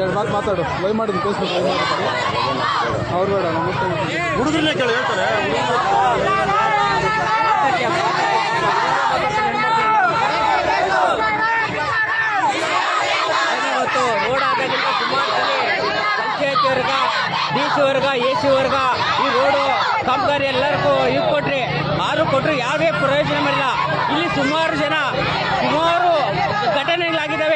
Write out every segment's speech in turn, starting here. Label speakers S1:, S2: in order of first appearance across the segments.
S1: ಎರಡು ಮಾತು ಮಾತಾಡು. ಲೈವ್ ಮಾಡಿದ್ವಿ ಫೇಸ್ಬುಕ್ ಲೈವ್ ಮಾಡ್ತಾರೆ ಅವ್ರು ಬೇಡ
S2: ಹುಡುಗರನ್ನೇ ಕೇಳಿ ಹೇಳ್ತಾರೆ.
S3: ಇವತ್ತು ರೋಡ್ ಆದಾಗಿಂದ ಸುಮಾರು ಪಂಚಾಯತಿ ವರ್ಗ ಡಿ ಸಿ ವರ್ಗ ಎ ಸಿ ವರ್ಗ ಈ ರೋಡು ಕಾಮಗಾರಿ ಎಲ್ಲರಿಗೂ ಇದು ಕೊಟ್ರಿ. ಆರು ಕೊಟ್ರಿ ಯಾವುದೇ ಪ್ರಯೋಜನ ಮಾಡಿಲ್ಲ. ಇಲ್ಲಿ ಸುಮಾರು ಜನ ಸುಮಾರು ಘಟನೆಗಳಾಗಿದ್ದಾವೆ.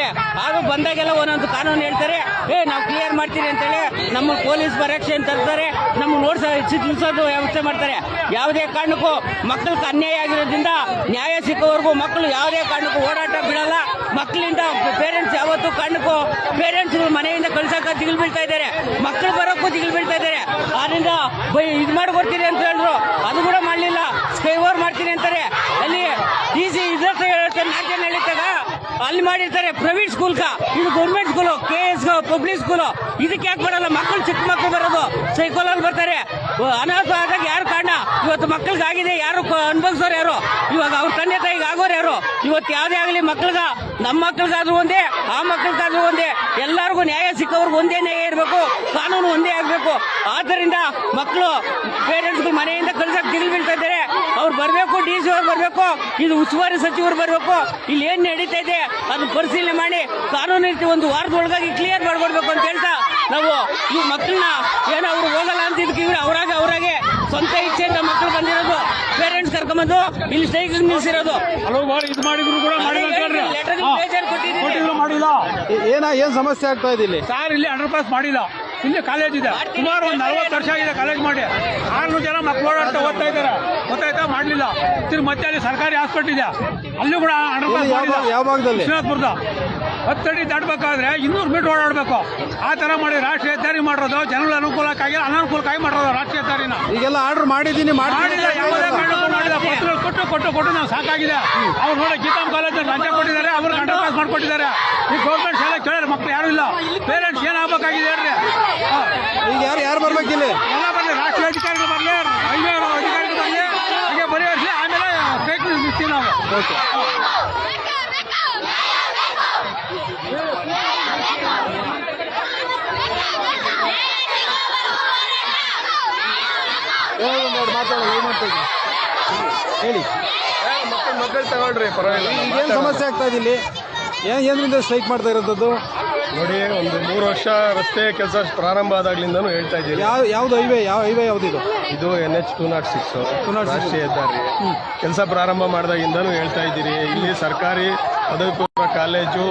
S3: ಬಂದಾಗೆಲ್ಲ ಒಂದೊಂದು ಕಾನೂನು ಹೇಳ್ತಾರೆ, ಏ, ನಾವು ಕ್ಲಿಯರ್ ಮಾಡ್ತೀರಿ ಅಂತೇಳಿ ನಮ್ಮ ಪೊಲೀಸ್ ಪರೀಕ್ಷೆ ಅಂತ ತರ್ತಾರೆ ನಮ್ಮ ನೋಡ್ಸ ಚಿತ್ರಿಸೋದು ವ್ಯವಸ್ಥೆ ಮಾಡ್ತಾರೆ. ಯಾವುದೇ ಕಾರಣಕ್ಕೂ ಮಕ್ಕಳಿಗೆ ಅನ್ಯಾಯ ಆಗಿರೋದ್ರಿಂದ ನ್ಯಾಯ ಸಿಕ್ಕವರೆಗೂ ಮಕ್ಕಳು ಯಾವುದೇ ಕಾರಣಕ್ಕೂ ಓಡಾಟ ಬಿಡಲ್ಲ. ಮಕ್ಕಳಿಂದ ಪೇರೆಂಟ್ಸ್ ಯಾವತ್ತೂ ಕಾರಣಕ್ಕೂ ಪೇರೆಂಟ್ಸ್ ಮನೆಯಿಂದ ಕಳ್ಸಕ್ಕೆ ತಿಳಿ ಬೀಳ್ತಾ ಇದ್ದಾರೆ. ಮಕ್ಕಳು ಬರೋಕ್ಕೂ ತಿಳಿ ಬೀಳ್ತಾ ಇದ್ದಾರೆ. ಆದ್ರಿಂದ ಇದು ಮಾಡ್ಕೊಡ್ತೀರಿ ಅಂತ ಹೇಳಿದ್ರು. ಅದು ಕೂಡ ಮಾಡಲಿಲ್ಲ. ಸ್ಕೈ ಓವರ್ ಮಾಡ್ತೀನಿ ಅಂತಾರೆ ಅಲ್ಲಿ ಈಸಿ ಇದ್ರ ಹೇಳ್ತಾರೆ ನಾಟ್ಯ ನಡೀತಾಗ ಅಲ್ಲಿ ಮಾಡಿರ್ತಾರೆ ಪ್ರೈವೇಟ್ ಸ್ಕೂಲ್ ಇದು government school K S public school ಇದಕ್ಕೆ ಯಾಕೆ ಬರಲ್ಲ? ಮಕ್ಕಳು ಚಿಕ್ಕ ಮಕ್ಕಳು ಬರೋದು. ಸೈಕಲಲ್ಲಿ ಬರ್ತಾರೆ. ಅನಾಥ ಆದಾಗ ಯಾರು ಕಾರಣ? ಇವತ್ತು ಮಕ್ಕಳಿಗೆ ಆಗಿದೆ, ಯಾರು ಅನುಭವಿಸೋರು ಯಾರು? ಇವಾಗ ಅವ್ರ ತಂದೆ ತಾಯಿಗೆ ಆಗೋರು ಯಾರು? ಇವತ್ತು ಯಾವುದೇ ಆಗಲಿ ಮಕ್ಕಳಿಗ, ನಮ್ಮ ಮಕ್ಕಳಿಗಾದ್ರೂ ಒಂದೇ, ಆ ಮಕ್ಕಳಿಗಾದ್ರೂ ಒಂದೇ. ಎಲ್ಲರಿಗೂ ನ್ಯಾಯ ಸಿಕ್ಕವ್ರಿಗೆ ಒಂದೇ ನ್ಯಾಯ ಇರಬೇಕು. ಕಾನೂನು ಒಂದೇ ಆಗಬೇಕು. ಆದ್ದರಿಂದ ಮಕ್ಕಳು ಪೇರೆಂಟ್ಸ್ಗಳು ಮನೆಯಿಂದ ಕಳ್ಸಕ್ಕೆ ತಿರುಗಿ ಬೀಳ್ತಾ ಇದ್ದಾರೆ. ಅವ್ರು ಬರಬೇಕು, ಡಿ ಸಿ ಬರಬೇಕು. ಇದು ಉಸ್ತುವಾರಿ ಸಚಿವರು ಬರಬೇಕು. ಇಲ್ಲಿ ಏನು ನಡೀತಾ ಇದೆ? ಅದು ಪರಿಶೀಲನೆ ಮಾಡಿ ಕಾನೂನು ರೀತಿ ಒಂದು ವಾರದೊಳಗಾಗಿ ಕ್ಲಿಯರ್ ಮಾಡ್ಕೊಡ್ಬೇಕು ಅಂತ ಹೇಳ್ತಾ ನಾವು ಈ ಮಕ್ಕಳನ್ನ ಏನೋ ಅವರು ಹೋಗಲ್ಲ ಅಂತ ಇದಕ್ಕೆ ಅವರಾಗೆ ಅವರಾಗ ಸ್ವಂತ ಇಚ್ಛೆಯಿಂದ ಮಕ್ಕಳು ಬಂದಿರೋದು ಪೇರೆಂಟ್ಸ್ ಕರ್ಕೊಂಬಂದು ಇಲ್ಲಿ ಸ್ಟೈಕ್
S2: ಕೊಟ್ಟಿದ್ರು ಮಾಡಿಲ್ಲ
S1: ಏನ ಏನು ಸಮಸ್ಯೆ ಆಗ್ತಾ ಇದೆ ಇಲ್ಲಿ?
S2: ಸಾರ್ ಇಲ್ಲಿ ಅಂಡರ್ ಪಾಸ್ ಮಾಡಿಲ್ಲ. ಇಲ್ಲಿ ಕಾಲೇಜ್ ಇದೆ. ಸುಮಾರು ಒಂದು ನಲ್ವತ್ತು ವರ್ಷ ಆಗಿದೆ ಕಾಲೇಜ್ ಮಾಡಿ. ಆರ್ನೂರು ಜನ ಮಕ್ಕಳು ಓಡಾಡ್ತಾ ಓದ್ತಾ ಇದ್ದಾರೆ. ಗೊತ್ತಾಯ್ತಾ? ಮಾಡಲಿಲ್ಲ. ತಿರ್ಗಿ ಮತ್ತೆ ಅಲ್ಲಿ ಸರ್ಕಾರಿ ಹಾಸ್ಪಿಟಲ್ ಇದೆ. ಅಲ್ಲೂ ಕೂಡ
S1: ಯಾವ ಭಾಗದಲ್ಲಿ?
S2: ವಿಶ್ವನಾಥ್ಪುರದ. ಹತ್ತಡಿ ದಾಟಬೇಕಾದ್ರೆ ಇನ್ನೂರು ಮೀಟರ್ ಓಡಾಡಬೇಕು. ಆ ಥರ ಮಾಡಿ ರಾಷ್ಟ್ರೀಯ ಹೆದ್ದಾರಿ ಮಾಡೋದು ಜನಗಳ ಅನುಕೂಲಕ್ಕಾಗಿ ಅನಾನುಕೂಲಕ್ಕಾಗಿ ಮಾಡೋದು ರಾಷ್ಟ್ರೀಯ ಹೆದ್ದಾರಿನ.
S1: ಈಗೆಲ್ಲ ಆರ್ಡರ್ ಮಾಡಿದ್ದೀನಿ
S2: ಕೊಟ್ಟು ಕೊಟ್ಟು ಕೊಟ್ಟು ನಾವು ಸಾಕಾಗಿದೆ. ಅವ್ರು ನೋಡಿ ಗೀತಾಂ ಕಾಲೇಜ್ ಲಂಚ ಕೊಟ್ಟಿದ್ದಾರೆ ಅವರು ಅಂಡರ್ ಪಾಸ್ ಮಾಡ್ಕೊಟ್ಟಿದ್ದಾರೆ. ಈ ಗೌರ್ಮೆಂಟ್ ಶಾಲೆ ಕೇಳಿದ್ರೆ ಮಕ್ಳು ಯಾರು ಇಲ್ಲ. ಪೇರೆಂಟ್ಸ್ ಏನಾಗಬೇಕಾಗಿದೆ ಹೇಳ್ರಿ. ಹಾ.
S1: ಈಗ ಯಾರು ಯಾರು ಬರ್ಬೇಕಿಲ್ಲ
S2: ಎಲ್ಲ ಬರಲಿ ರಾಷ್ಟ್ರೀಯ ಅಧಿಕಾರಿಗಳು ಬರಲಿ ಅಧಿಕಾರಿಗಳು ಬರಲಿ. ಹಾಗೆ ಬರೆಯಿಸಿ ಆಮೇಲೆ ಸ್ಟ್ರೈಕ್ ನಿಲ್ಸ್ತೀವಿ ನಾವು.
S1: ಓಕೆ ಎರಡು ಏನು ಮಾಡ್ತಾ ಹೇಳಿ.
S4: ಮಕ್ಕಳು ಮಕ್ಕಳು ತಗೊಳ್ರಿ ಪರವಾಗಿಲ್ಲ
S1: ಏನು ಸಮಸ್ಯೆ ಆಗ್ತಾ ಇದೆ ಇಲ್ಲಿ? ಏನು ಏನರಿಂದ ಸ್ಟ್ರೈಕ್ ಮಾಡ್ತಾ ಇರೋದು
S4: ನೋಡಿ ಒಂದು ಮೂರು ವರ್ಷ ರಸ್ತೆ ಕೆಲಸ ಪ್ರಾರಂಭ ಆದಾಗ್ಲಿಂದನೂ ಹೇಳ್ತಾ ಇದ್ದೀವಿ
S1: ಯಾವ ಯಾವ್ದು ಹೈವೇ ಯಾವ ಹೈವೇ ಯಾವ್ದಿದು
S4: ಇದು? N H two nought six.
S1: 206.
S4: Six. ಹೆದ್ದಾರಿ. ಕೆಲಸ ಪ್ರಾರಂಭ ಮಾಡಿದಾಗಿಂದನೂ ಹೇಳ್ತಾ ಇದ್ದೀರಿ. ಇಲ್ಲಿ ಸರ್ಕಾರಿ ಪದವಿ ಪೂರ್ವ ಕಾಲೇಜು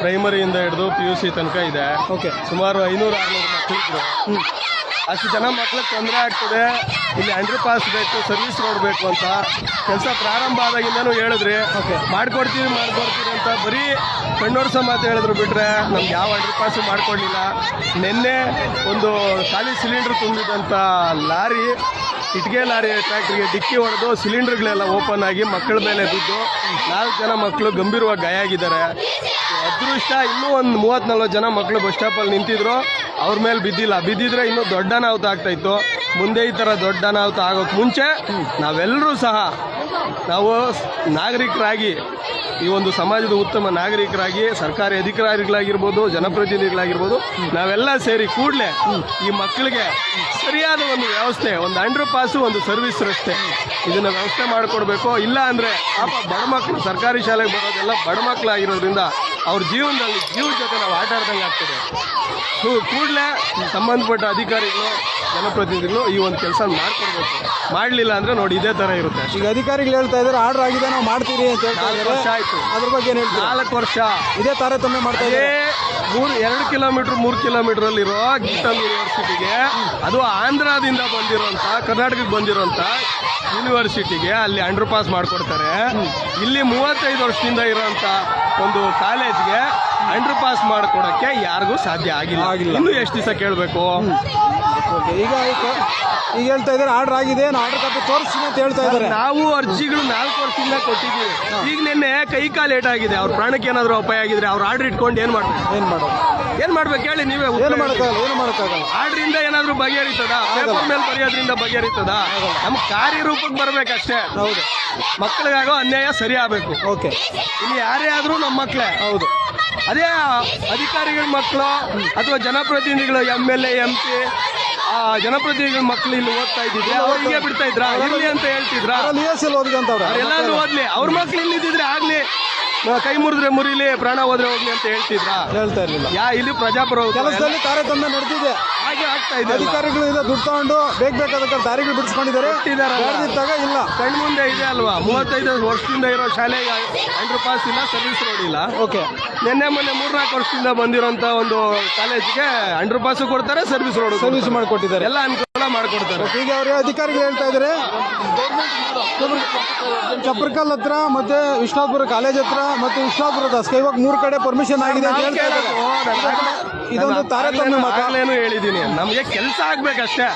S4: ಪ್ರೈಮರಿಯಿಂದ ಹಿಡಿದು ಪಿ ಯು ಸಿ ತನಕ ಇದೆ.
S1: ಓಕೆ
S4: ಸುಮಾರು ಐನೂರು ಆರುನೂರು ಮಕ್ಕಳಿದ್ರು ಅಷ್ಟು ಜನ ಮಕ್ಳಿಗೆ ತೊಂದರೆ ಆಗ್ತದೆ. ಇಲ್ಲಿ ಅಂಡರ್ ಪಾಸ್ ಬೇಕು ಸರ್ವಿಸ್ ರೋಡ್ ಬೇಕು ಅಂತ. ಕೆಲಸ ಪ್ರಾರಂಭ ಆದಾಗಿಂದನೂ ಹೇಳಿದ್ರಿ. ಮಾಡ್ಕೊಡ್ತೀವಿ ಮಾಡ್ಕೊಡ್ತೀವಿ ಅಂತ ಬರೀ ಕಣ್ಣೋರ್ಸೋ ಮಾತು ಹೇಳಿದ್ರು ಬಿಟ್ರೆ ನಮ್ಗೆ ಯಾವ ಅಂಡರ್ ಪಾಸು ಮಾಡ್ಕೊಡ್ಲಿಲ್ಲ ನಿನ್ನೆ ಒಂದು ಖಾಲಿ ಸಿಲಿಂಡರ್ ತುಂಬಿದಂಥ ಲಾರಿ ಇಟ್ಗೆ ಲಾರಿ ಟ್ರ್ಯಾಕ್ಟ್ರಿಗೆ ಡಿಕ್ಕಿ ಹೊಡೆದು ಸಿಲಿಂಡರ್ಗಳೆಲ್ಲ ಓಪನ್ ಆಗಿ ಮಕ್ಕಳ ಮೇಲೆ ಬಿದ್ದು ನಾಲ್ಕು ಜನ ಮಕ್ಕಳು ಗಂಭೀರವಾಗಿ ಗಾಯ ಆಗಿದ್ದಾರೆ ಅದೃಷ್ಟ ಇನ್ನೂ ಒಂದು ಮೂವತ್ತ್ ನಲ್ವತ್ತು ಜನ ಮಕ್ಕಳು ಬಸ್ ಸ್ಟಾಪಲ್ಲಿ ನಿಂತಿದ್ರು. ಅವ್ರ ಮೇಲೆ ಬಿದ್ದಿಲ್ಲ. ಬಿದ್ದಿದ್ರೆ ಇನ್ನೂ ದೊಡ್ಡ ಅನಾಹುತ ಆಗ್ತಾ ಇತ್ತು. ಮುಂದೆ ಈ ಥರ ದೊಡ್ಡ ಅನಾಹುತ ಆಗೋಕ್ಕೆ ಮುಂಚೆ ನಾವೆಲ್ಲರೂ ಸಹ ನಾವು ನಾಗರಿಕರಾಗಿ, ಈ ಒಂದು ಸಮಾಜದ ಉತ್ತಮ ನಾಗರಿಕರಾಗಿ, ಸರ್ಕಾರಿ ಅಧಿಕಾರಿಗಳಾಗಿರ್ಬೋದು, ಜನಪ್ರತಿನಿಧಿಗಳಾಗಿರ್ಬೋದು, ನಾವೆಲ್ಲ ಸೇರಿ ಕೂಡಲೇ ಈ ಮಕ್ಕಳಿಗೆ ಸರಿಯಾದ ಒಂದು ವ್ಯವಸ್ಥೆ, ಒಂದು ಅಂಡರ್ ಪಾಸು ಒಂದು ಸರ್ವಿಸ್ ರಸ್ತೆ ಇದನ್ನು ವ್ಯವಸ್ಥೆ ಮಾಡಿಕೊಡ್ಬೇಕು. ಇಲ್ಲ ಅಂದರೆ ಪಾಪ ಬಡ ಮಕ್ಕಳು ಸರ್ಕಾರಿ ಶಾಲೆಗೆ ಬರೋದೆಲ್ಲ ಬಡ ಮಕ್ಕಳಾಗಿರೋದ್ರಿಂದ ಅವ್ರ ಜೀವನದಲ್ಲಿ ಜೀವ ಜೊತೆ ನಾವು ಆಟ ಆಡ್ದಂಗೆ ಆಗ್ತದೆ. ಸೊ ಕೂಡಲೇ ಸಂಬಂಧಪಟ್ಟ ಅಧಿಕಾರಿಗಳು ಜನಪ್ರತಿನಿಧಿಗಳು ಈ ಒಂದು ಕೆಲಸ ಮಾಡ್ಕೊಡ್ಬೇಕು. ಮಾಡಲಿಲ್ಲ ಅಂದರೆ ನೋಡಿ ಇದೇ ಥರ ಇರುತ್ತೆ
S1: ಈಗ ಅಧಿಕಾರಿಗಳು ಹೇಳ್ತಾ ಇದ್ದಾರೆ ಆರ್ಡರ್ ಆಗಿದೆ ನಾವು ಮಾಡ್ತೀರಿ ಅಂತ ಹೇಳ್ತಾ
S4: ನಾಲ್ಕು ವರ್ಷ ಆಯಿತು.
S1: ಅದ್ರ ಬಗ್ಗೆ ಏನು ಹೇಳ್ತೀರಾ?
S4: ನಾಲ್ಕು ವರ್ಷ.
S1: ಇದೇ ತಾರತಮ್ಯ ಮಾಡ್ತಾ
S4: ಇದ್ದೀವಿ
S1: ಇದ್ದಾರೆ
S4: ಮೂರು ಎರಡು ಕಿಲೋಮೀಟ್ರ್ ಮೂರು ಕಿಲೋಮೀಟ್ರಲ್ಲಿರೋ ಗೀತಮ್ ಯೂನಿವರ್ಸಿಟಿಗೆ ಅದು ಆಂಧ್ರದಿಂದ ಬಂದಿರೋಂಥ ಕರ್ನಾಟಕಕ್ಕೆ ಬಂದಿರೋಂಥ ಯೂನಿವರ್ಸಿಟಿಗೆ ಅಲ್ಲಿ ಅಂಡರ್ ಪಾಸ್ ಮಾಡಿಕೊಡ್ತಾರೆ ಇಲ್ಲಿ ಮೂವತ್ತೈದು ವರ್ಷದಿಂದ ಇರೋಂಥ ಒಂದು ಕಾಲೇಜ್ಗೆ ಅಂಡರ್ ಪಾಸ್ ಮಾಡಿಕೊಡೋಕ್ಕೆ ಯಾರಿಗೂ ಸಾಧ್ಯ ಆಗಿಲ್ಲ.
S1: ಆಗಿಲ್ಲ.
S4: ಇನ್ನು ಎಷ್ಟು ದಿವಸ ಕೇಳಬೇಕು?
S1: ಓಕೆ ಈಗ ಈಗ ಹೇಳ್ತಾ ಇದ್ದಾರೆ ಆರ್ಡರ್ ಆಗಿದೆ ಆರ್ಡರ್ ಕಾಪಿ ತೋರಿಸ್ತೀನಿ ಅಂತ ಹೇಳ್ತಾ ಇದ್ದಾರೆ.
S4: ನಾವು ಅರ್ಜಿಗಳು ನಾಲ್ಕು ವರ್ಷದಿಂದ ಕೊಟ್ಟಿದ್ದೀವಿ. ಈಗ ನಿನ್ನೆ ಕೈ ಕಾಲು ಏಟಾಗಿದೆ ಅವ್ರ ಪ್ರಾಣಕ್ಕೆ ಏನಾದರೂ ಅಪಾಯ ಆಗಿದ್ರೆ ಅವ್ರು ಆರ್ಡರ್ ಇಟ್ಕೊಂಡು ಏನು ಮಾಡ್ತಾರೆ
S1: ಏನು ಮಾಡೋದು?
S4: ಏನು ಮಾಡ್ಬೇಕು ಹೇಳಿ ನೀವೇ
S1: ಏನು. ಮಾಡೋಕ್ಕಾಗಲ್ಲ ಏನು ಮಾಡೋಕ್ಕಾಗಲ್ಲ.
S4: ಆರ್ಡ್ರಿಂದ ಏನಾದ್ರೂ ಬಗೆಹರಿತದ? ಪೇಪರ್ ಮೇಲೆ ಬರೆಯೋದ್ರಿಂದ ಬಗೆಹರಿತದ? ನಮ್ ಕಾರ್ಯರೂಪಕ್ಕೆ ಬರ್ಬೇಕಷ್ಟೇ.
S1: ಹೌದು.
S4: ಮಕ್ಕಳಿಗಾಗೋ ಅನ್ಯಾಯ ಸರಿ ಆಗ್ಬೇಕು.
S1: ಓಕೆ.
S4: ಇಲ್ಲಿ ಯಾರೇ ಆದ್ರೂ ನಮ್ಮ ಮಕ್ಕಳೇ
S1: ಹೌದು.
S4: ಅದೇ ಅಧಿಕಾರಿಗಳ ಮಕ್ಕಳು ಅಥವಾ ಜನಪ್ರತಿನಿಧಿಗಳು M L A M P ಜನಪ್ರತಿನಿಧಿಗಳ ಮಕ್ಕಳು ಇಲ್ಲಿ ಓದ್ತಾ ಇದ್ದಿದ್ರೆ ಅವ್ರು ಹೀಗೆ ಬಿಡ್ತಾ ಇದ್ರ? ಅಂತ ಹೇಳ್ತಿದ್ರಾ? ಎಲ್ಲಾದ್ರೂ ಓದ್ಲಿ. ಅವ್ರ ಮಕ್ಳು ಇಲ್ಲಿದ್ರೆ ಆಗ್ಲಿ. ಕೈ ಮುರಿದ್ರೆ ಮುರಿಲಿ ಪ್ರಾಣ ಹೋದ್ರೆ ಹೋಗ್ಲಿ ಅಂತ ಹೇಳ್ತಿದ್ರ?
S1: ಹೇಳ್ತಾ ಇರ್ಲಿಲ್ಲ.
S4: ಯಾ ಇಲ್ಲಿ ಪ್ರಜಾಪ್ರಭುತ್ವ
S1: ಕೆಲಸದಲ್ಲಿ ತಾರತಮ್ಯ ನಡೆದಿದೆ.
S4: ಹಾಗೆ ಆಗ್ತಾ ಇದೆ
S1: ಅಧಿಕಾರಿಗಳು ಇಲ್ಲ ದುಡ್ಡು ತಗೊಂಡು ಬೇಗ ಬೇಕಾದ ದಾರಿಗಳು ಬಿಡಿಸ್ಕೊಂಡಿದ್ದಾರೆ. ಇಲ್ಲ.
S4: ಕಣ್ ಮುಂದೆ ಇದೆ ಅಲ್ವಾ? ಮೂವತ್ತೈದು ವರ್ಷದಿಂದ ಇರೋ ಶಾಲೆ ಅಂಡರ್ ಪಾಸ್ ಇಲ್ಲ ಸರ್ವಿಸ್ ರೋಡ್ ಇಲ್ಲ.
S1: ಓಕೆ.
S4: ನಿನ್ನೆ ಮೊನ್ನೆ ಮೂರ್ನಾಲ್ಕು ವರ್ಷದಿಂದ ಬಂದಿರೋಂತ ಒಂದು ಕಾಲೇಜ್ಗೆ ಅಂಡರ್ ಪಾಸ್ ಕೊಡ್ತಾರೆ ಸರ್ವಿಸ್ ರೋಡ್
S1: ಸರ್ವಿಸ್ ಮಾಡಿಕೊಟ್ಟಿದ್ದಾರೆ.
S4: ಎಲ್ಲ ಅನುಕೂಲ ಮಾಡಿಕೊಡ್ತಾರೆ.
S1: ಈಗ ಅವರು ಅಧಿಕಾರಿಗಳು ಹೇಳ್ತಾ ಇದ್ದಾರೆ? ಚಪ್ರಕಲ್ ಹತ್ರ ಮತ್ತೆ ವಿಶ್ವನಾಥ್ಪುರ ಕಾಲೇಜ್ ಹತ್ರ ಮತ್ತೆ ವಿಶ್ವನಾಥ್ಪುರದ ಸ್ಕೈವಾಗ ಮೂರು ಕಡೆ ಪರ್ಮಿಷನ್ ಆಗಿದೆ ಅಂತ ಹೇಳ್ತಾ ಇದ್ದಾರೆ. ಇದೊಂದು ತಾರತಮ್ಯ
S4: ಮಕ್ಕಳೇನು ಹೇಳಿದ್ದೀನಿ ನಮಗೆ ಕೆಲಸ ಆಗ್ಬೇಕಷ್ಟೇ.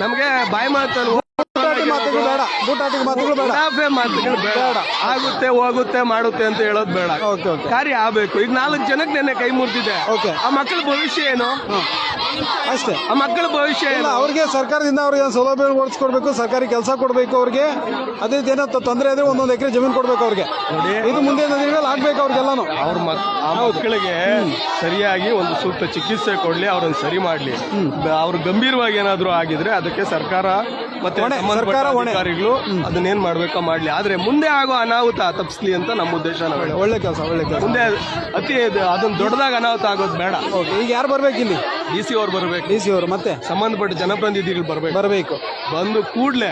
S4: ನಮಗೆ ಬಾಯಿ ಮಾತಲ್ಲಿ
S1: ಮಾತುಗಳು ಬೇಡ. ಮಾತುಗಳು ಬೇಡ.
S4: ಮಾತುಗಳು ಬೇಡ. ಆಗುತ್ತೆ ಹೋಗುತ್ತೆ ಮಾಡುತ್ತೆ ಅಂತ ಹೇಳೋದು ಬೇಡ.
S1: Okay okay.
S4: ಕಾರ್ಯ ಆಗ್ಬೇಕು. ಈಗ ನಾಲ್ಕು ಜನಕ್ಕೆ ನೆನ್ನೆ ಕೈ ಮುರ್ತಿದೆ ಆ ಮಕ್ಕಳ ಭವಿಷ್ಯ ಏನು?
S1: ಅಷ್ಟೇ.
S4: ಆ ಮಕ್ಕಳ ಭವಿಷ್ಯ
S1: ಇಲ್ಲ ಅವ್ರಿಗೆ ಸರ್ಕಾರದಿಂದ ಅವ್ರಿಗೆ ಸೌಲಭ್ಯ ಓಡಿಸ್ಕೊಡ್ಬೇಕು ಸರ್ಕಾರಿ ಕೆಲಸ ಕೊಡಬೇಕು ಅವ್ರಿಗೆ. ಅದೇ ಏನೋ ತೊಂದರೆ ಇದ್ರೆ ಒಂದೊಂದು ಎಕರೆ ಜಮೀನು ಕೊಡ್ಬೇಕು ಅವ್ರಿಗೆ. ಇದು ಮುಂದೆ ದಿನಗಳಲ್ಲಿ ಆಗ್ಬೇಕು ಅವ್ರಿಗೆಲ್ಲಾನು.
S4: ಅವ್ರ ಮಕ್ಕಳಿಗೆ ಸರಿಯಾಗಿ ಒಂದು ಸೂಕ್ತ ಚಿಕಿತ್ಸೆ ಕೊಡಲಿ ಅವ್ರನ್ನ ಸರಿ ಮಾಡಲಿ. ಅವ್ರು ಗಂಭೀರವಾಗಿ ಏನಾದರೂ ಆಗಿದ್ರೆ ಅದಕ್ಕೆ ಸರ್ಕಾರ ಮತ್ತೆ
S1: ಸರ್ಕಾರ ಹೊಣೆ.
S4: ಅಧಿಕಾರಿಗಳು ಅದನ್ನೇನ್ ಮಾಡಲಿ ಮಾಡ್ಲಿ. ಆದ್ರೆ ಮುಂದೆ ಆಗೋ ಅನಾಹುತ ತಪ್ಪಿಸ್ಲಿ ಅಂತ ನಮ್ಮ ಉದ್ದೇಶ.
S1: ಒಳ್ಳೆ ಕೆಲಸ ಒಳ್ಳೆ ಕೆಲಸ.
S4: ಮುಂದೆ ಅತಿ ಅದನ್ನ ದೊಡ್ಡದಾಗ ಅನಾಹುತ ಆಗೋದು ಬೇಡ.
S1: ಓಕೆ ಈಗ ಯಾರು ಬರ್ಬೇಕು ಇಲ್ಲಿ
S4: ಡಿ ಸಿ ಅವರು ಬರಬೇಕು.
S1: ಡಿ ಸಿ ಅವರು ಮತ್ತೆ?
S4: ಸಂಬಂಧಪಟ್ಟ ಜನಪ್ರತಿನಿಧಿಗಳು ಬರಬೇಕು.
S1: ಬರಬೇಕು.
S4: ಬಂದು ಕೂಡ್ಲೆ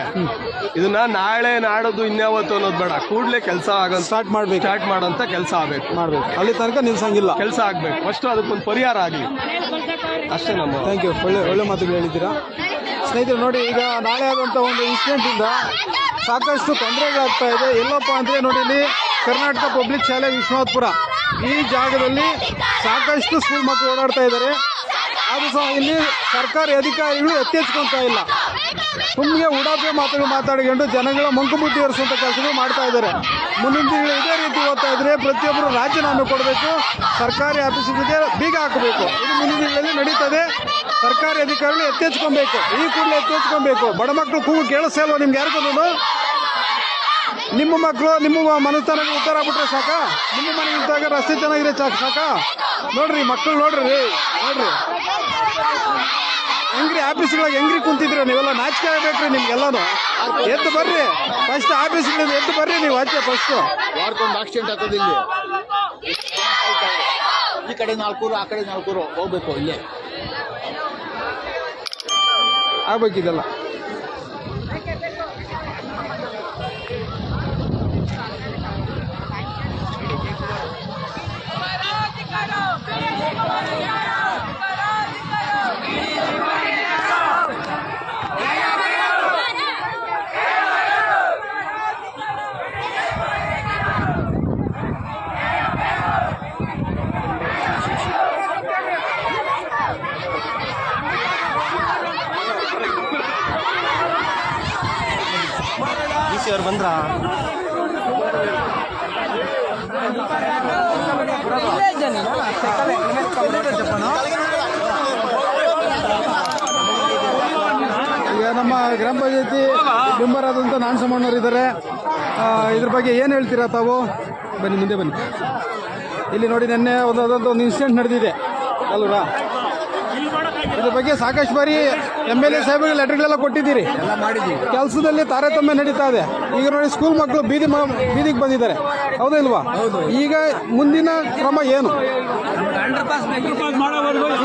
S4: ಇದನ್ನ ನಾಳೆ ನಾಡೋದು ಇನ್ಯಾವತ್ತು ಅನ್ನೋದು ಬೇಡ. ಕೂಡ್ಲೆ ಕೆಲಸ ಆಗೋ
S1: ಸ್ಟಾರ್ಟ್ ಮಾಡ್ಬೇಕು.
S4: ಸ್ಟಾರ್ಟ್ ಮಾಡೋಂತ ಕೆಲಸ ಆಗ್ಬೇಕು.
S1: ಮಾಡ್ಬೇಕು. ಅಲ್ಲಿ ತನಕ ನಿಲ್ಸಂಗಿಲ್ಲ.
S4: ಕೆಲಸ ಆಗ್ಬೇಕು. ಫಸ್ಟ್ ಅದಕ್ಕೊಂದು ಪರಿಹಾರ ಆಗಲಿ. ಅಷ್ಟೇ ನಮ್ಮ
S1: ಥ್ಯಾಂಕ್ ಯು ಒಳ್ಳೆ ಒಳ್ಳೆ ಮಾತುಗಳು ಹೇಳಿದ್ದೀರಾ? ಸ್ನೇಹಿತರು ನೋಡಿ ಈಗ ನಾಳೆ ಆದಂತ ಒಂದು ಇನ್ಸಿಡೆಂಟಿಂದ ಸಾಕಷ್ಟು ತೊಂದರೆಗಳಾಗ್ತಾ ಇದೆ. ಎಲ್ಲಪ್ಪ ಅಂದರೆ ನೋಡಿ ಇಲ್ಲಿ ಕರ್ನಾಟಕ ಪಬ್ಲಿಕ್ ಶಾಲೆ ವಿಶ್ವನಾಥ್ಪುರ. ಈ ಜಾಗದಲ್ಲಿ ಸಾಕಷ್ಟು ಸ್ಕೂಲ್ ಮಕ್ಕಳು ಓಡಾಡ್ತಾ ಇದ್ದಾರೆ. ಆದರೂ ಸಹ ಇಲ್ಲಿ ಸರ್ಕಾರಿ ಅಧಿಕಾರಿಗಳು ಎತ್ತೆಚ್ಕೊತಾ ಇಲ್ಲ. ಸುಮ್ಮನೆ ಉಡಾಪೆ ಮಾತುಗಳು ಮಾತಾಡಿಕೊಂಡು ಜನಗಳ ಮಂಕು ಬುದ್ಧಿ ಏರಿಸುವಂಥ ಕೆಲಸಗಳು ಮಾಡ್ತಾ ಇದ್ದಾರೆ. ಮುಂದಿನ ತಿಂಗಳು ಇದೇ ರೀತಿ ಓದ್ತಾ ಇದ್ರೆ ಪ್ರತಿಯೊಬ್ಬರು ರಾಜೀನಾಮೆ ಕೊಡಬೇಕು, ಸರ್ಕಾರಿ ಆಫೀಸಿಗೆ ಬೀಗ ಹಾಕಬೇಕು. ಇದು ಮುಂದಿನ ತಿಂಗಳಲ್ಲಿ ನಡೀತದೆ. ಸರ್ಕಾರಿ ಅಧಿಕಾರಿಗಳು ಎತ್ತೆಚ್ಕೊಬೇಕು ಈ ಕೂಡಲೇ ಎತ್ತೆಚ್ಕೊಬೇಕು ಬಡ ಮಕ್ಕಳು ಕೂಗು ಕೇಳಿಸಲ್ವ ನಿಮ್ಗೆ ಯಾರಿಗೂ? ನಿಮ್ಮ ಮಕ್ಕಳು, ನಿಮ್ಮ ಮನಸ್ಥಾನ ಉತ್ತರ ಆಗ್ಬಿಟ್ರೆ ಸಾಕ? ನಿಮ್ಮ ಮನೆ ಇದ್ದಾಗ ರಸ್ತೆ ಚೆನ್ನಾಗಿದೆ ಸಾಕು ಸಾಕ? ನೋಡ್ರಿ, ಮಕ್ಕಳು ನೋಡ್ರಿ ನೋಡ್ರಿ. ಹೆಂಗ್ರಿ, ಆಫೀಸ್ಗಳಾಗ ಹೆಂಗ್ರಿ ಕುಂತಿದ್ರಿ? ನೀವೆಲ್ಲ ನಾಚಿಕೆ ಆಗ್ಬೇಕ್ರಿ ನಿಮ್ಗೆಲ್ಲಾನು. ಎದ್ದು ಬರ್ರಿ. ಫಸ್ಟ್ ಆಫೀಸ್ಗಳಿಂದ ಎದ್ದು ಬರ್ರಿ ನೀವು ಆಚೆ ಫಸ್ಟ್
S5: ವಾರಕ್ಕೊಂದು ಆಕ್ಸಿಡೆಂಟ್ ಆಗ್ತದೆ ಇಲ್ಲಿ? ಈ ಕಡೆ ನಾಲ್ಕೂರು, ಆ ಕಡೆ ನಾಲ್ಕೂರು ಹೋಗ್ಬೇಕು ಇಲ್ಲೇ.
S1: ಆಗ್ಬೇಕಿದೆಲ್ಲ. ಈಗ ನಮ್ಮ ಗ್ರಾಮ ಪಂಚಾಯತಿ ಮೆಂಬರ್ ಆದಂಥ ನಾನ್ ಸಮಣ್ಣವ್ರು ಇದ್ದಾರೆ ಇದ್ರ ಬಗ್ಗೆ ಏನು ಹೇಳ್ತೀರಾ ತಾವು? ಬನ್ನಿ ಮುಂದೆ ಬನ್ನಿ. ಇಲ್ಲಿ ನೋಡಿ ನಿನ್ನೆ ಒಂದಾದಂಥ ಒಂದು ಇನ್ಸಿಡೆಂಟ್ ನಡೆದಿದೆ. ಅಲ್ವಾ? ಇದ್ರ ಬಗ್ಗೆ ಸಾಕಷ್ಟು ಬಾರಿ ಎಂ ಎಲ್ ಎ ಸಾಹೇಬರಿಗೆ ಲೆಟರ್ಗಳೆಲ್ಲ ಕೊಟ್ಟಿದ್ದೀರಿ
S5: ಎಲ್ಲ
S1: ಕೆಲಸದಲ್ಲಿ ತಾರತಮ್ಯ ನಡೀತಾ ಇದೆ ಈಗ ನೋಡಿ ಸ್ಕೂಲ್ ಮಕ್ಕಳು ಬೀದಿ ಬೀದಿಗೆ ಬಂದಿದ್ದಾರೆ ಹೌದಾ ಇಲ್ವಾ ಈಗ ಮುಂದಿನ ಕ್ರಮ ಏನು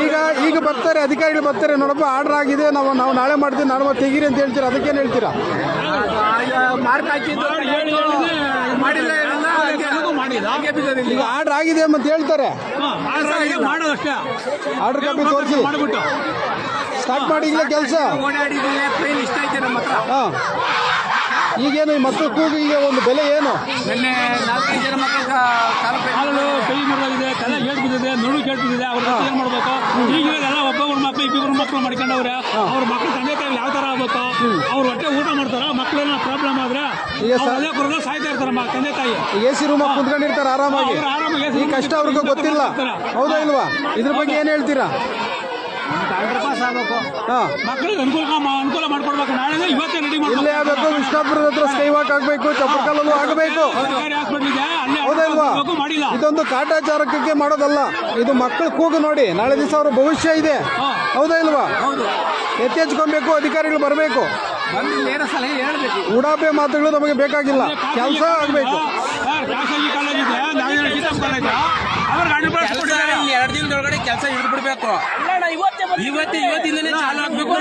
S1: ಈಗ ಈಗ ಬರ್ತಾರೆ ಅಧಿಕಾರಿಗಳು ಬರ್ತಾರೆ ನೋಡಪ್ಪ ಆರ್ಡರ್ ಆಗಿದೆ ನಾವು ನಾವು ನಾಳೆ ಮಾಡ್ತೀವಿ ನಾಳೆ ತೆಗೀರಿ ಅಂತ ಹೇಳ್ತೀರಾ ಅದಕ್ಕೇನು ಹೇಳ್ತೀರಾ ಈಗ ಆರ್ಡರ್ ಆಗಿದೆ ಅಂತ ಹೇಳ್ತಾರೆ.
S2: ಮಾಡೋದಷ್ಟೇ
S1: ಆರ್ಡರ್ ಕಾಪಿ ತೋರಿಸಿ.
S2: ಮಾಡ್ಬಿಟ್ಟು.
S1: ಸ್ಟಾರ್ಟ್ ಮಾಡಿ ಕೆಲಸ.
S5: ಓಡಾಡಿದ್ದೀವಿ ಇಷ್ಟ ಐತೆ ನಮ್ಮ ಹತ್ರ.
S1: ಈಗೇನು ಈ ಮಕ್ಕಳು ಕೂಗಿಗೆ ಒಂದು ಬೆಲೆ ಏನು?
S5: ನಿನ್ನೆ ನಾಲ್ಕೈದು ಜನ ಮಕ್ಕಳ ಕಾಲ
S2: ಕೈ ಮುರಿದಾಗಿದೆ ತಲೆ ಏಟ್ ಬಿದ್ದಿದೆ ನಡು ಕೇಟ್ ಬಿದ್ದಿದೆ ಅವ್ರ ಏನ್ ಮಾಡ್ಬೇಕು. ಈಗ ಎಲ್ಲ ಒಬ್ಬೊಬ್ರ ಮಕ್ಳು ಇಬ್ಬಿಬ್ರು ಮಕ್ಕಳು ಮಾಡ್ಕೊಂಡವ್ರೆ ಅವ್ರ ಮಕ್ಳು ತಂದೆ ತಾಯಿ ಯಾವ ತರ ಆಗ್ಬೇಕು? ಅವ್ರ ಹೊಟ್ಟೆ ಊಟ ಮಾಡ್ತಾರ? ಮಕ್ಳೇನ ಪ್ರಾಬ್ಲಮ್ ಆದ್ರೆ ಅದೇ ಕುರ್ದು ಸಾಯ್ತಾ ಇರ್ತಾರ ತಂದೆ ತಾಯಿ.
S1: ಎ ಸಿ ರೂಮ್ ಕುಂತ್ಕೊಂಡಿರ್ತಾರೆ ಆರಾಮಾಗಿ. ಈ ಕಷ್ಟ ಅವ್ರಿಗೆ ಗೊತ್ತಿಲ್ಲ. ಹೌದಾ ಇಲ್ವಾ? ಇದ್ರ ಬಗ್ಗೆ ಏನ್ ಹೇಳ್ತೀರಾ? ಹಾ.
S2: ಮಕ್ಕಳಿಗೆ ಅನುಕೂಲ ಮಾ- ಅನುಕೂಲ ಮಾಡ್ಕೊಡ್ಬೇಕು. ನಾಳೆ ಇವತ್ತೇ ರೆಡಿ
S1: ಇಲ್ಲೇ ಆಗಬೇಕು ವಿಷ್ಣಾಪುರದ ಹತ್ರ ಸ್ಕೈ ವಾಕ್ ಆಗಬೇಕು ಚಪ್ಪರ್ಕಲ್ಲೂ ಆಗಬೇಕು. ಇದೊಂದು ಕಾಟಾಚಾರಕ್ಕೆ ಮಾಡೋದಲ್ಲ. ಇದು ಮಕ್ಕಳು ಕೂಗು ನೋಡಿ. ನಾಳೆ ದಿವಸ ಅವ್ರ ಭವಿಷ್ಯ ಇದೆ. ಹೌದಾ ಇಲ್ವಾ? ಎತ್ತೆಚ್ಕೊಬೇಕು ಅಧಿಕಾರಿಗಳು ಬರಬೇಕು. ಉಡಾಪೆ ಮಾತುಗಳು ನಮಗೆ ಬೇಕಾಗಿಲ್ಲ. ಕೆಲಸ ಆಗಬೇಕು.
S2: ಕೊಟ್ಟಿದ್ದಾರೆ
S5: ಎರಡು ದಿನದೊಳಗಡೆ ಕೆಲಸ ಹಿಡಿದು ಬಿಡ್ಬೇಕು ಇವತ್ತು ಇವತ್ತಿಂದನೇ ಚಾಲು ಆಗ್ಬೇಕು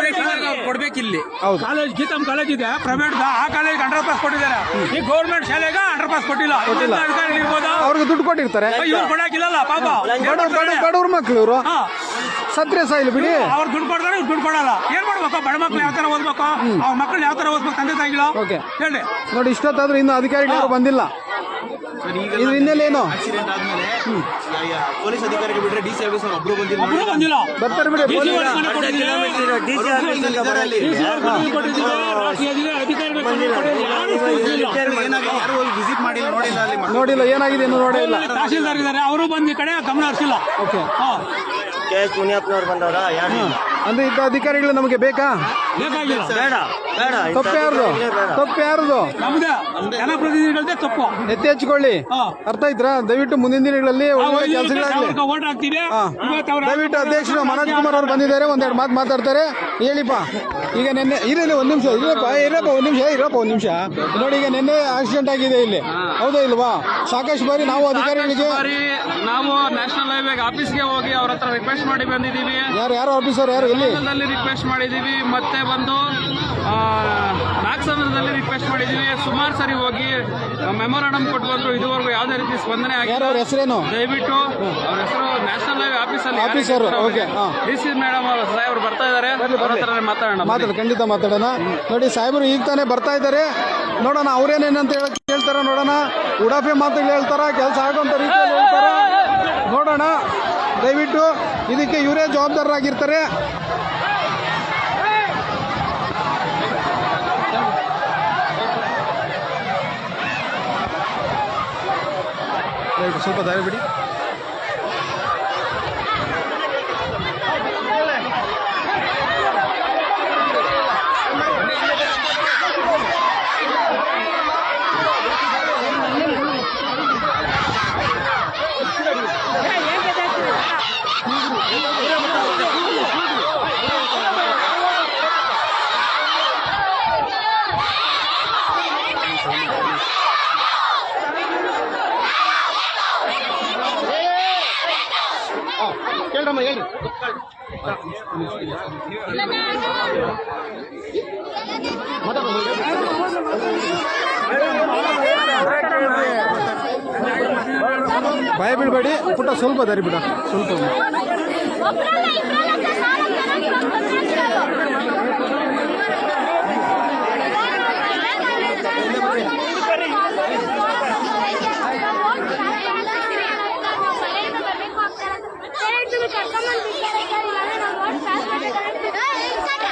S5: ಕೊಡ್ಬೇಕು ಇಲ್ಲಿ.
S1: ಹೌದು.
S2: ಕಾಲೇಜ್ ಗೀತಮ್ ಕಾಲೇಜ್ ಇದೆ ಪ್ರೈವೇಟ್ ಆ ಕಾಲೇಜ್ ಅಂಡರ್ ಪಾಸ್ ಕೊಟ್ಟಿದ್ದಾರೆ. ಈ ಗೌರ್ಮೆಂಟ್ ಶಾಲೆಗೆ ಅಂಡರ್ ಪಾಸ್ ಕೊಟ್ಟಿಲ್ಲ.
S1: ಅವ್ರಿಗೆ ದುಡ್ಡು ಕೊಟ್ಟಿರ್ತಾರೆ.
S2: ಇವ್ರು ಕೊಡಾಕಿಲ್ಲಲ್ಲ ಪಾಪ.
S1: ಬಡ ಬಡ ಬಡವ್ರ ಮಕ್ಳು ಇವರು.
S2: ಹಾ.
S1: ಸತ್ರೆ ಸಾಯಿಲ್ ಬಿಡಿ.
S2: ಅವ್ರು ದುಡ್ಡು ಕೊಡ್ತಾರೆ ಇವ್ರು ದುಡ್ಡು ಕೊಡಲ್ಲ. ಏನ್ ಮಾಡ್ಬೇಕು? ಬಡ ಮಕ್ಳು ಯಾವ ತರ ಓದ್ಬೇಕು? ಅವ್ರ ಮಕ್ಳು ಯಾವ ತರ ಓದ್ಬೇಕು? ತಂದೆ ತಾಯಿಗಳು?
S1: ಓಕೆ.
S2: ಹೇಳಿ.
S1: ನೋಡಿ ಇಷ್ಟೊತ್ತಾದ್ರೂ ಇನ್ನು ಅಧಿಕಾರಿಗಳು ಯಾರು ಬಂದಿಲ್ಲ. ಇದು ಹಿನ್ನೆಲೆ ಏನು
S6: ಆಕ್ಸಿಡೆಂಟ್ ಆದ್ಮೇಲೆ ಪೊಲೀಸ್ ಅಧಿಕಾರಿಗೆ ಬಿಟ್ರೆ ಡಿ ಸಿ ಆಫೀಸ್ ಅವ್ರು ಒಬ್ರು ಬಂದಿಲ್ಲ.
S1: ಬರ್ತಾರೆ ಬಿಡಿ ಪೊಲೀಸ್.
S2: ಯಾರೂ.
S6: ಏನಾಗಿದೆ? ಯಾರು ಹೋಗಿ ವಿಸಿಟ್ ಮಾಡಿಲ್ಲ ನೋಡಿಲ್ಲ ಅಲ್ಲಿ
S1: ನೋಡಿಲ್ಲ ಏನಾಗಿದೆ ಇನ್ನು ನೋಡೇ ಇಲ್ಲ.
S2: ತಹಸೀಲ್ದಾರ್ ಇದ್ದಾರೆ ಅವರು ಬಂದ ಈ ಕಡೆ ಗಮನ ಹರಿಸಿಲ್ಲ.
S1: ಓಕೆ.
S2: ಹಾ.
S6: ಕೆ ಮುನಿಯಪ್ಪನವ್ರು ಬಂದವರ? ಯಾರು
S1: ಅಂದ್ರೆ ಇಂಥ ಅಧಿಕಾರಿಗಳು ನಮಗೆ ಬೇಕಾ?
S2: ಬೇಕಾಗಿಲ್ಲ.
S6: ಬೇಡ.
S1: ತಪ್ಪು ಯಾರ್ದು? ತಪ್ಪು ಯಾರ್ದು?
S2: ನಮ್ದೇ ಜನಪ್ರತಿನಿಧಿಗಳದ್ದೇ ತಪ್ಪು.
S1: ಎತ್ತಿ ಹಚ್ಕೊಳ್ಳಿ.
S2: ಹಾ.
S1: ಅರ್ಥ ಆಯ್ತಾ ದಯವಿಟ್ಟು ಮುಂದಿನ ದಿನಗಳಲ್ಲಿ ಒಳ್ಳೆ ಕೆಲಸಗಳಾಗಲಿ.
S2: ಅವ್ರಿಗೆ ಓಟ್ ಹಾಕ್ತೀವಿ.
S1: ಹಾ.
S2: ಇವತ್ತು ಅವ್ರ
S1: ದಯವಿಟ್ಟು ಅಧ್ಯಕ್ಷರು ಮನೋಜ್ ಕುಮಾರ್ ಅವರು ಬಂದಿದ್ದಾರೆ ಒಂದೆರಡು ಮಾತು ಮಾತಾಡ್ತಾರೆ. ಹೇಳಿಪ್ಪ. ಈಗ ನಿನ್ನೆ ಇರಲಿ ಒಂದ್ ನಿಮಿಷ ಇರಪ್ಪ ಇರಪ್ಪ ಒಂದ್ ನಿಮಿಷ ಇರಪ್ಪ ಒಂದ್ ನಿಮಿಷ. ನೋಡಿ ಈಗ ನಿನ್ನೆ ಆಕ್ಸಿಡೆಂಟ್ ಆಗಿದೆ ಇಲ್ಲಿ. ಹೌದಾ ಇಲ್ವಾ? ಸಾಕಷ್ಟು ಬಾರಿ ನಾವು ಅಧಿಕಾರಿಗಳಿಗೆ
S7: ಬಾರಿ ನಾವು ನ್ಯಾಷನಲ್ ಹೈವೇ ಆಫೀಸ್ಗೆ ಹೋಗಿ ಅವ್ರ ಹತ್ರ ರಿಕ್ವೆಸ್ಟ್ ಮಾಡಿ ಬಂದಿದ್ದೀವಿ.
S1: ಯಾರು ಯಾರು ಆಫೀಸರ್ ಯಾರು
S7: ಇಲ್ಲಿ ರಿಕ್ವೆಸ್ಟ್ ಮಾಡಿದ್ದೀವಿ. ಮತ್ತೆ ಬಂದು ನಾಗಸಂದ್ರದಲ್ಲಿ ರಿಕ್ವೆಸ್ಟ್ ಮಾಡಿದ್ದೀವಿ ಸುಮಾರು ಸರಿ ಹೋಗಿ ಮೆಮೊರಾಂಡಮ್ ಕೊಟ್ಟು ಬಂದ್ರು ಇದುವರೆಗೂ ಯಾವುದೇ ರೀತಿ ಸ್ಪಂದನೆ
S1: ಆಗಿದೆ
S7: ಆಗಿಲ್ಲ
S1: ಹೆಸರೇನು?
S7: ದಯವಿಟ್ಟು ಅವ್ರ ಹೆಸರು ನ್ಯಾಷನಲ್ ಹೈವೇ ಆಫೀಸಲ್ಲಿ
S1: officer, okay.
S7: D C madam ಅವರು ಸಾಹೇಬ್ರು ಬರ್ತಾ ಇದ್ದಾರೆ. ಅವ್ರ ಮಾತಾಡೋಣ.
S1: ಮಾತಾಡ ಖಂಡಿತ ಮಾತಾಡೋಣ. ನೋಡಿ ಸಾಹೇಬರು ಈಗ ತಾನೇ ಬರ್ತಾ ಇದ್ದಾರೆ. ನೋಡೋಣ ಅವ್ರೇನೇನಂತ ಹೇಳ ಹೇಳ್ತಾರ ನೋಡೋಣ. ಉಡಾಫೆ ಮಾತುಗಳು ಹೇಳ್ತಾರ ಕೆಲಸ ಆಗೋಂಥ ರೀತಿಯಲ್ಲಿ ಹೇಳ್ತಾರ. ನೋಡೋಣ. ದಯವಿಟ್ಟು ಇದಕ್ಕೆ ಇವರೇ ಜವಾಬ್ದಾರರಾಗಿರ್ತಾರೆ. ಸ್ವಲ್ಪ ದಾರಿ ಬಿಡಿ. ಕೇಳ್ರಮ್ಮ ಹೇಳಿ ಭಯ ಬಿಡಬೇಡಿ ಪುಟ್ಟ ಸ್ವಲ್ಪ ದಾರಿ ಬಿಡ. ಸ್ವಲ್ಪ 哎下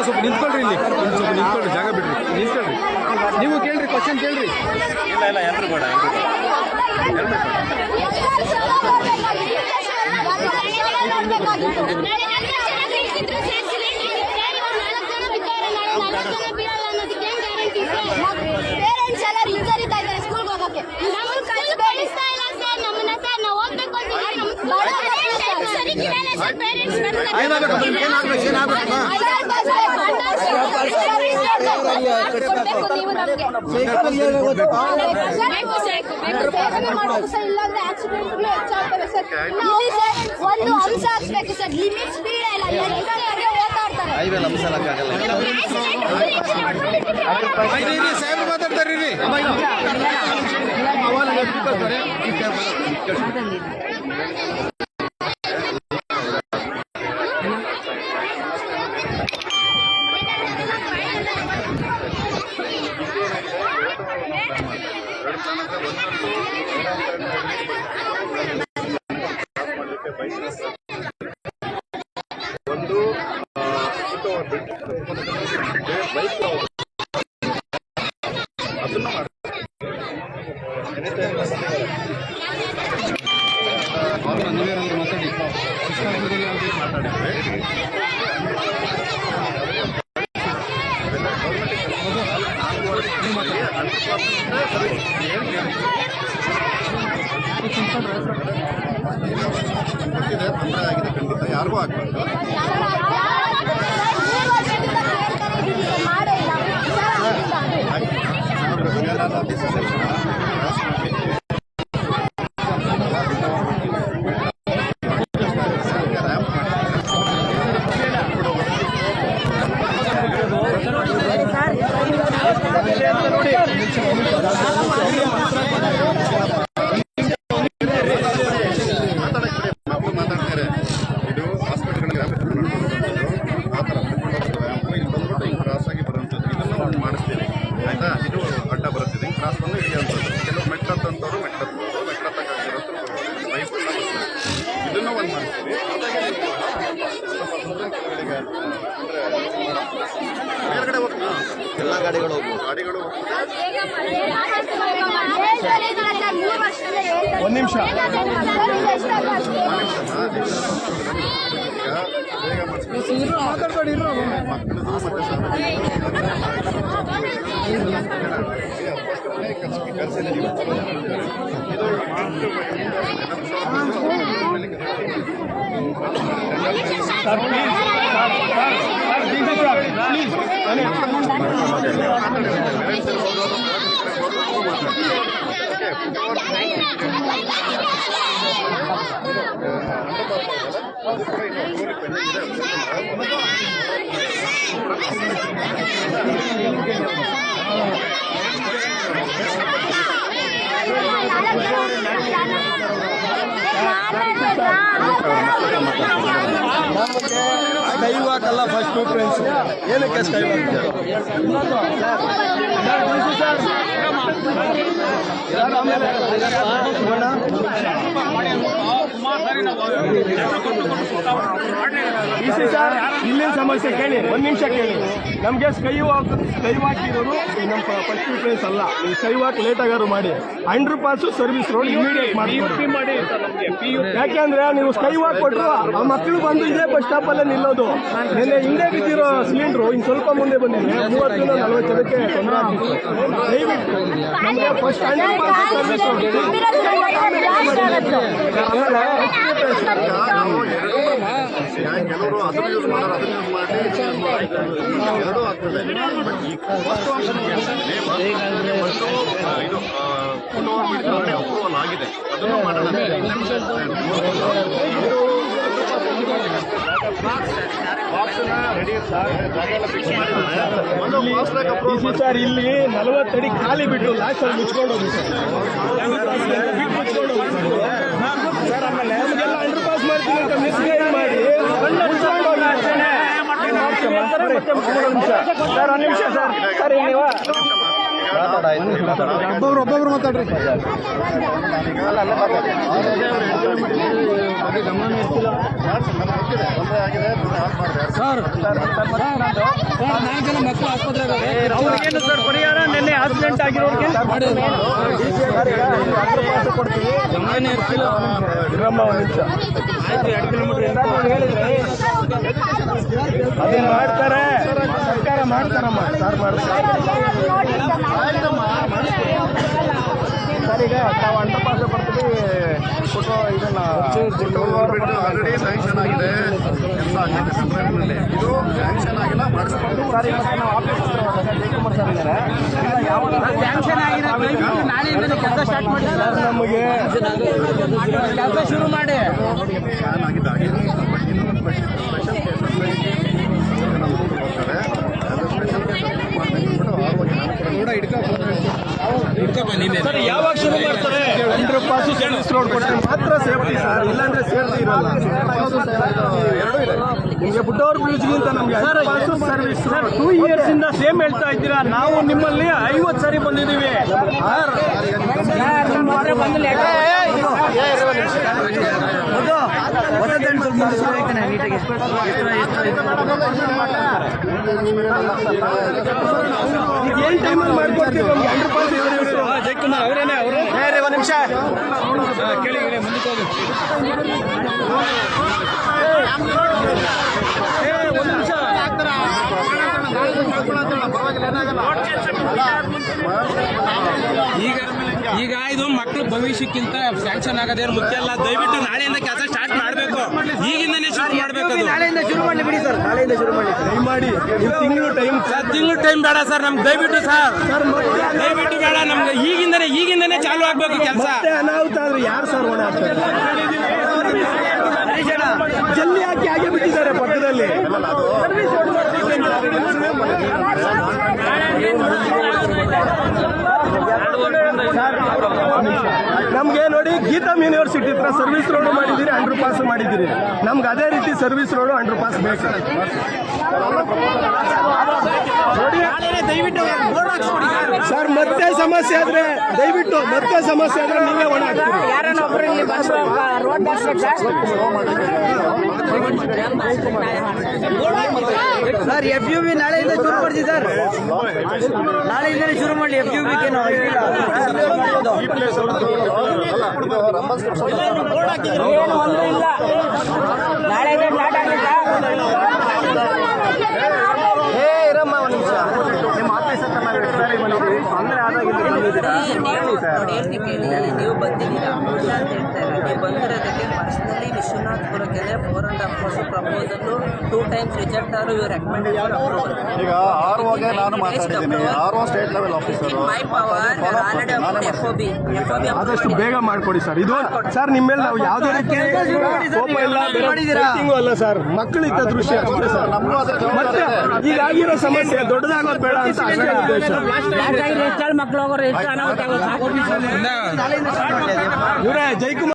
S1: ಸ್ವಲ್ಪ ನಿಂತ್ಕೊಳ್ರಿ ಇಲ್ಲಿ ಇಲ್ಲಿ ಸ್ವಲ್ಪ ನಿಂತ್ಕೊಳ್ರಿ ಜಾಗ ಬಿಡ್ರಿ ನಿಂತ್ಕೊಳ್ರಿ ನೀವು ಕೇಳ್ರಿ ಕ್ವಶನ್ ಕೇಳ್ರಿ
S6: ಇಲ್ಲ ಇಲ್ಲ ಎಲ್ರು ಬೇಡ ಎಲ್ರು ಬೇಡ.
S8: ಗ್ಯಾರಂಟಿ
S1: ಏನಾಗಬೇಕು ಏನಾಗಬೇಕು ಏನಾಗಬೇಕು
S8: ಒಂದು ಅಂಶ ಹಾಕ್ಸ್ಬೇಕು ಸರ್ ಲಿಮಿಟ್ ಸ್ಪೀಡ್ ಇಲ್ಲ ಓದಾಡ್ತಾರೆ
S1: ಸಾಹೇಬ್ರು ಮಾತಾಡ್ತಾರೆ ರೀ
S9: ಯಾರಿಗೂ
S1: ಮಾತಾಡ್ಬೇಡಿ ಇರ್ರು.
S9: ಮಕ್ಕಳದು ಮತ್ತೆ ಸಾರ್ವಜನಿಕ
S4: ಸ್ಕೈ ವಾಕ್ ಅಲ್ಲ ಫಸ್ಟ್ ಪ್ರಿಫರೆನ್ಸ್ ಏನಕ್ಕೆ ಸ್ಕೈ ವಾಕ್
S2: ಸುಮಾರು ಸಾರಿ
S4: ಇಲ್ಲಿನ ಸಮಸ್ಯೆ ಕೇಳಿ ಒಂದ್ ನಿಮಿಷ ಕೇಳಿ. ನಮ್ಗೆ ಸ್ಕೈ ವಾಕ್ ಸ್ಕೈ ವಾಕ್ ಇರೋದು ನಮ್ಮ ಫಸ್ಟ್ ಪ್ರಿಫರೆನ್ಸ್ ಅಲ್ಲ. ಕೈ ಸ್ಕೈ ವಾಕ್ ಲೇಟ್ ಆಗಾರು ಮಾಡಿ. Underpass service road immediate ಮಾಡಿ ಯಾಕೆಂದ್ರೆ ನೀವು ಸ್ಕೈ ವಾಕ್ ಕೊಟ್ಟರು ಆ ಮಕ್ಕಳು ಬಂದು ಇದೇ ಬಸ್ ಸ್ಟಾಪ್ ಅಲ್ಲೇ ನಿಲ್ಲೋದು. ನಿನ್ನೆ ಹಿಂದೆ ಬಿದ್ದಿರೋ ಸಿಲಿಂಡ್ರು ಇನ್ ಸ್ವಲ್ಪ ಮುಂದೆ ಬಂದಿದೆ. ಮೂವತ್ತರಿಂದ ನಲ್ವತ್ತು ಜನಕ್ಕೆ ತೊಂದರೆ ದಯವಿಟ್ಟು ನಮಗೆ ಫಸ್ಟ್ ಅಂಡರ್ ಪಾಸ್ ಸರ್ವಿಸ್
S9: ಕೆಲವರು
S4: ಇಲ್ಲಿ ನಲವತ್ತಡಿ ಖಾಲಿ ಬಿಟ್ಟು ಲಾಸ್ಟ್ ಅಲ್ಲಿ ಮುಚ್ಕೊಂಡು ಹೋಗಿ ಸರ್ ಬಿಟ್ಟು ಮುಚ್ಕೊಂಡು ಹೋಗಿ ಸರ್ ಆಮೇಲೆ ನಮಗೆಲ್ಲ ಅಂಡರ್ ಪಾಸ್ ಮಾಡ್ತೀನಿ ಅಂತ ಮಿಸ್ಗೈಡ್ ಮಾಡಿ. ಸರ್ ಒಂದು ನಿಮಿಷ ಸರ್. ಸರ್ ನೀವು.
S1: ಒಬ್ಬೊಬ್ರು ಒಬ್ಬೊಬ್ರು ಮಾತಾಡ್ರಿ
S4: ಅವ್ರಿಗೇನು ಸರ್ ಪರಿಹಾರ ನಿನ್ನೆ ಆಕ್ಸಿಡೆಂಟ್ ಆಗಿರೋರಿಗೆ ಕೊಡ್ತೀವಿ ಒಂದು ನಿಮಿಷ ಎರಡು ಕಿಲೋಮೀಟರ್ ಮಾಡ್ತಾರೆ. ಸರ್ಕಾರ ಮಾಡ್ತಾರಮ್ಮ. ಸರ್ ಮಾಡ್ತಾರೆ. ಸರ್ ಈಗ ತಾವು ಅಂಡರ್ಪಾಸ್ ಬರ್ತೀವಿ ಫೋಟೋ ಇದನ್ನ
S9: ಗೌರ್ಮೆಂಟ್ ಆಲ್ರೆಡಿ ಸ್ಯಾಂಕ್ಷನ್ ಆಗಿದೆ. ಎಲ್ಲ ಆಗಿದೆ ಫೆಬ್ರವರಿನಲ್ಲಿ ಇದು ಸ್ಯಾಂಕ್ಷನ್ ಆಗಿಲ್ಲ ಮಾಡಿಸ್ಕೊಂಡು
S4: ಸರ್ ಇವತ್ತು ನಾವು ಆಫೀಸ್ ಹತ್ರ ಹೋದಾಗ ಜಯಕುಮಾರ್ ಸರ್ ಇದ್ದಾರೆ ಇಲ್ಲ ಯಾವ
S3: ನಾಳೆಯಿಂದ ಕೆಲಸ ಸ್ಟಾರ್ಟ್ ಮಾಡಿ
S4: ಸರ್ ನಮಗೆ
S3: ಕೆಲಸ ಶುರು ಮಾಡಿ.
S9: ಆಗಿದೆ ಆಗಿದೆ
S4: ಸರ್ ಯಾವಾಗ ಶುರು ಮಾಡ್ತಾರೆ? ಹಂಡ್ರೆಡ್ ಪಾಸು ಸರ್ವಿಸ್ ರೋಡ್ ಕೊಟ್ಟರೆ ಮಾತ್ರ ಸೇಫ್ಟಿ ಸರ್ ಇಲ್ಲಾಂದ್ರೆ ಸೇಫ್ಟಿ ಇರಲ್ಲ. ಎರಡೂ ಇದೆ ನಿಮಗೆ ಬುಡ್ಡವ್ರ ಬ್ರಿಡ್ಜ್ಗಿಂತ ನಮಗೆ ಪಾಸು ಸರ್ವಿಸ್ ಟೂ ಇಯರ್ಸ್ ಇಂದ ಸೇಮ್ ಹೇಳ್ತಾ ಇದ್ದೀರಾ? ನಾವು ನಿಮ್ಮಲ್ಲಿ ಐವತ್ತು ಸರಿ ಬಂದಿದ್ದೀವಿ. ಏನ್ ಟೈಮಲ್ಲಿ ಮಾಡ್ಕೊಡ್ತೀವಿ? ನಮ್ಗೆ ಹಂಡ್ರೆಡ್ ಪಾಸ್ ಅವರೇನೆ ಅವರು ಒಂದು ನಿಮಿಷ. ಕೇಳಿ ಮುಂದಕ್ಕೆ ಹೋಗಿ ಒಂದು ನಿಮಿಷ.
S5: ಈಗ ಈಗ ಇದು ಮಕ್ಕಳ ಭವಿಷ್ಯಕ್ಕಿಂತ ಸ್ಯಾಂಕ್ಷನ್ ಆಗೋದೇನು ಮುಖ್ಯ ಅಲ್ಲ. ದಯವಿಟ್ಟು ನಾಳೆಯಿಂದ ಕೆಲಸ ಸ್ಟಾರ್ಟ್ ಮಾಡಬೇಕು. ಈಗಿಂದನೇ ಶುರು ಮಾಡಬೇಕು
S3: ನಾಳೆಯಿಂದ ಶುರು ಮಾಡಲಿ ಬಿಡಿ ಸರ್ ನಾಳೆಯಿಂದ ಶುರು ಮಾಡಿ.
S4: ಟೈಮ್ ನೀವು ತಿಂಗಳು ಟೈಮ್
S5: ತಿಂಗಳು ಟೈಮ್ ಬೇಡ ಸರ್ ನಮ್ಗೆ ದಯವಿಟ್ಟು ಸರ್. ದಯವಿಟ್ಟು ಬೇಡ ನಮ್ಗೆ ಈಗಿಂದನೇ ಈಗಿಂದನೇ ಚಾಲು ಆಗ್ಬೇಕು ಕೆಲಸ.
S4: ಮತ್ತೆ ಅನಾಹುತ ಆದ್ರೆ ಯಾರು ಸರ್ ಹೊಣೆ ಜಲ್ದಿ ಹಾಕಿ ಹಾಗೆ ಬಿಟ್ಟಿದ್ದಾರೆ ಪಕ್ಕದಲ್ಲಿ. ನೋಡಿ ಯೂನಿವರ್ಸಿಟಿ ಹತ್ರ ಸರ್ವಿಸ್ ರೋಡ್ ಮಾಡಿದ್ದೀರಿ ಅಂಡರ್ ಪಾಸ್ ಮಾಡಿದ್ದೀರಿ. ನಮ್ಗೆ ಅದೇ ರೀತಿ ಸರ್ವಿಸ್ ರೋಡ್ ಅಂಡರ್ ಪಾಸ್ ಬೇಕು. ಸರ್ ಮತ್ತೆ ಸಮಸ್ಯೆ ಆದ್ರೆ ದಯವಿಟ್ಟು ಮತ್ತೆ ಸಮಸ್ಯೆ ಆದ್ರೆ ನೀವೇ ಒಣ ಹಾಕ್ತೀರಿ.
S3: ಯಾರನ್ನ ಇಲ್ಲಿ ಬಂದು road sir F U B ನಾಳೆಯಿಂದ ಶುರು ಮಾಡ್ತೀವಿ ಸರ್. ನಾಳೆಯಿಂದಲೇ ಶುರು ಮಾಡಿ ಎಫ್ ಯು ಬಿಗೆ ನಾವು ಏನು ಒಂದು ಇಲ್ಲ ನಾಳೆಯಿಂದ ಸ್ಟಾರ್ಟ್ ಆಗಲಿಲ್ಲ
S4: ಏ ಇರಮ್ಮ ಒಂದು ನಿಮಿಷ ನಿಮ್ಮ ಆಫೀಸ್ ಹತ್ರ ನಾವು ಎಷ್ಟು ಸಾರಿ ಬಂದಿದ್ದೀವಿ ತೊಂದರೆ ಆದಾಗ ಇಲ್ಲಿ ಬಂದಿದ್ದೀರಾ ಹೇಳಿ ಸರ್
S10: ನೀವು ಬಂದಿದ್ದೀರಾ ಅಂತ ಹೇಳ್ತಾರೆ ನೀವು ಬಂದಿರೋದಕ್ಕೆ ಪರ್ಸನಲಿ ವಿಶ್ವನಾಥ್ಪುರಕ್ಕೆ ಫೋರ್ ಅಂಡ್ ಹಾಫ್ ವರ್ಷ ಪ್ರಪೋಸಲ್ ಟೂ ಟೈಮ್ಸ್ ರಿಜೆಕ್ಟ್ ಆರು ಇವ್ರು ರೆಕಮೆಂಡ್ ಅಪ್ರೂವಲ್
S9: ಈಗ ಆರ್ ಓಗೆ ನಾನು ಮಾತಾಡಿದ್ದೀನಿ R O state level officer
S10: my power already F O B F O B
S4: ಆದಷ್ಟು ಬೇಗ ಮಾಡ್ಕೊಡಿ ಸರ್. ಇದು ಸರ್ ನಿಮ್ಮ ಮೇಲೆ ನಾವು ಯಾವುದೇ ರೀತಿ ಕೋಪ ಇಲ್ಲ ಬೆಟ್ಟಿಂಗು ಅಲ್ಲ ಸರ್. ಮಕ್ಕಳಿದ್ದ ದೃಶ್ಯ. ಅಷ್ಟೇ ಸರ್ ಮತ್ತೆ ಈಗಾಗಿರೋ ಸಮಸ್ಯೆ ದೊಡ್ಡದಾಗೋದು ಬೇಡ ಅಂತ ಅಷ್ಟೇ ಉದ್ದೇಶ
S3: ಮಕ್ಕಳು ಹೋಗೋರು ಎಷ್ಟು ಅನಾಹುತ ಆಗುತ್ತೆ
S4: ಇವರೇ ಜಯಕುಮಾರ್